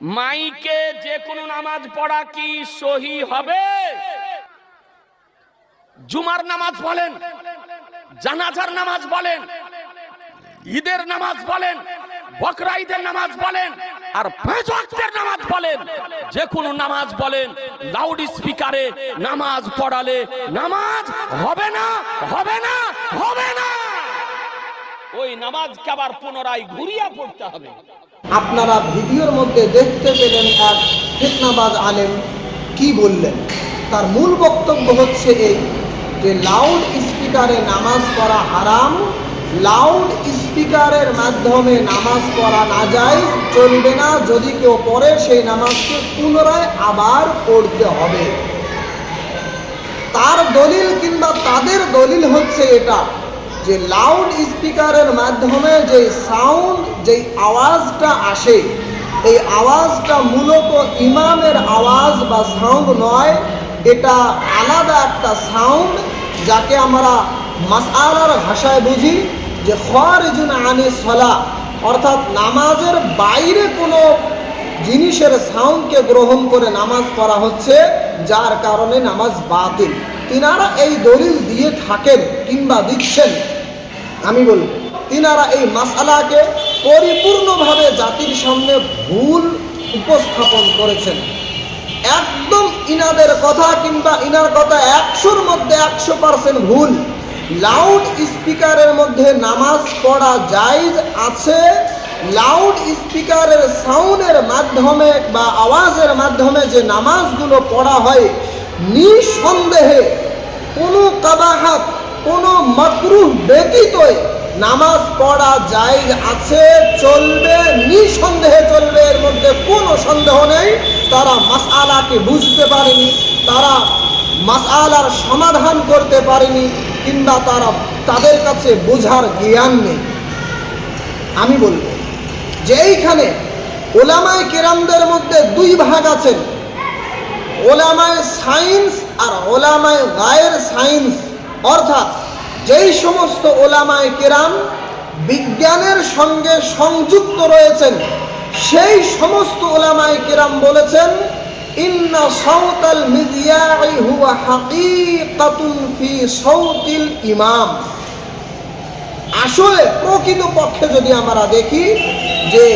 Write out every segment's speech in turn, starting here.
মাইকে যে কোনো নামাজ পড়া কি সহি হবে? জুমার নামাজ বলেন, জানাজার নামাজ বলেন, ঈদের নামাজ বলেন বকরা ঈদের নামাজ বলেন, আর পাঁচ নামাজ বলেন। যে কোনো নামাজ বলেন লাউড স্পিকারে নামাজ পড়ালে নামাজ হবে না হবে না হবে না। ওই নামাজকে আবার পুনরায় ঘুরিয়া পড়তে হবে। আপনারা ভিডিওর মধ্যে দেখতে পেলেন এক ফিতনাবাজ আলেম কি বললেন? তার মূল বক্তব্য হচ্ছে এই যে লাউড স্পিকারে নামাজ পড়া হারাম লাউড স্পিকারের মাধ্যমে নামাজ পড়া না যায় চলবে না, যদি কেউ পড়ে সেই নামাজকে পুনরায় আবার পড়তে হবে। তার দলিল কিংবা তাদের দলিল হচ্ছে এটা। যে লাউড স্পিকারের মাধ্যমে যে সাউন্ড যেই আওয়াজটা আসে, এই আওয়াজটা মূলত ইমামের আওয়াজ বা সাউন্ড নয়, এটা আলাদা একটা সাউন্ড যাকে আমরা মাসআলার ভাষায় বুঝি যে খরিজুন আনে সলা, অর্থাৎ নামাজের বাইরে কোনো জিনিসের সাউন্ডকে গ্রহণ করে নামাজ পড়া হচ্ছে, যার কারণে নামাজ বাতিল। তিনারা এই দলিল দিয়ে থাকেন কিংবা দিচ্ছেন। আমি বলব তিনারা এই মাসালাকে পরিপূর্ণভাবে জাতির সামনে ভুল উপস্থাপন করেছেন। একদম ইনাদের কথা কিংবা ইনার কথা একশোর মধ্যে একশো পার্সেন্ট ভুল। লাউড স্পিকারের মধ্যে নামাজ পড়া জায়জ আছে। লাউড স্পিকারের সাউন্ডের মাধ্যমে বা আওয়াজের মাধ্যমে যে নামাজগুলো পড়া হয়, নিঃসন্দেহে কোনো কাবাহাত মাকরুহ ব্যতীতই নামাজ পড়া যাই আছে, চলবে, নিঃসন্দেহে চলবে, এর মধ্যে কোনো সন্দেহ নেই। তারা মাসআলাকে বুঝতে পারেনি, তারা মাসআলার সমাধান করতে পারেনি, কিংবা তারা তাদের কাছে বোঝার জ্ঞান নেই। আমি বলব যে এইখানে ওলামায় কেরামদের মধ্যে দুই ভাগ আছেন ওলামায় সায়েন্স আর ওলামায় গায়ের সায়েন্স অর্থাৎ যেই সমস্ত ওলামায় কেরাম বিজ্ঞানের সঙ্গে সংযুক্ত রয়েছেন, সেই সমস্ত ওলামায় কেরাম বলেছেন, ইন্না সাউতাল মিজিয়াই হুয়া হাকিকাতুন ফি সাউতিল ইমাম। আসলে প্রকৃত পক্ষে যদি আমরা দেখি যে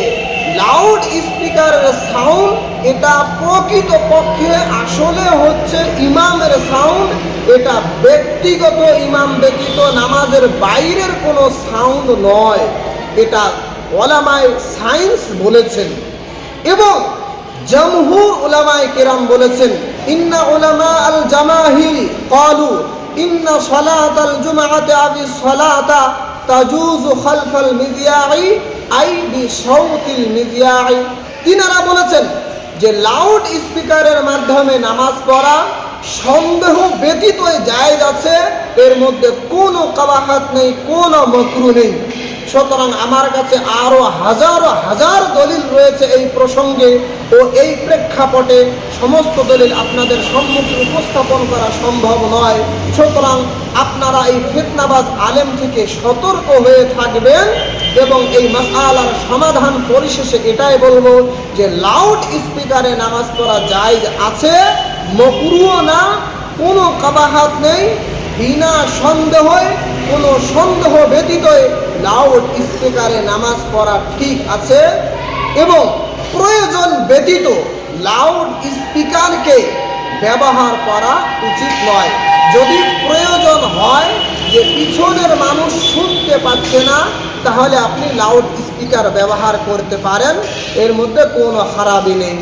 লাউড স্পিকারের সাউন্ড এটা প্রকৃত পক্ষে আসলে হচ্ছে ইমামের সাউন্ড এটা ব্যক্তিগত, ইমাম ব্যতীত, নামাজের বাইরের কোনো সাউন্ড নয়। এটা ওলামায় সায়েন্স বলেছেন। এবং জমহুর ওলামায় কেরাম বলেছেন, ইন্না ওলামা আল জামাহি কালু, ইন্না সলাত আল জুমাআতে আবি সলাতা তাজুজ খালফাল মিদিয়াই আই বি সাউতিল মিদিয়াই তিনারা বলেছেন যে লাউড স্পিকারের মাধ্যমে নামাজ পড়া সন্দেহ ব্যতীত জায়েজ আছে, এর মধ্যে কোনো কাবাহাত নেই, কোনো মকরু নেই। সুতরাং আমার কাছে আরও হাজারো হাজার দলিল রয়েছে এই প্রসঙ্গে ও এই প্রেক্ষাপটে সমস্ত দলিল আপনাদের সম্মুখে উপস্থাপন করা সম্ভব নয়। সুতরাং আপনারা এই ফিতনাবাজ আলেম থেকে সতর্ক হয়ে থাকবেন এবং এই মাসালার সমাধান পরিশেষে এটাই বলব যে লাউড স্পিকারে নামাজ পড়া জায়জ আছে, মকরুও না, কোনো কাবাহাত নেই। বিনা সন্দেহে কোনো সন্দেহ ব্যতীত লাউড স্পিকারে নামাজ পড়া ঠিক আছে? এবং প্রয়োজন ব্যতীত লাউড স্পিকারকে ব্যবহার করা উচিত নয়। যদি প্রয়োজন হয় যে পিছনের মানুষ শুনতে পাচ্ছে না, তাহলে আপনি লাউড স্পিকার ব্যবহার করতে পারেন। এর মধ্যে কোনো খারাপই নেই।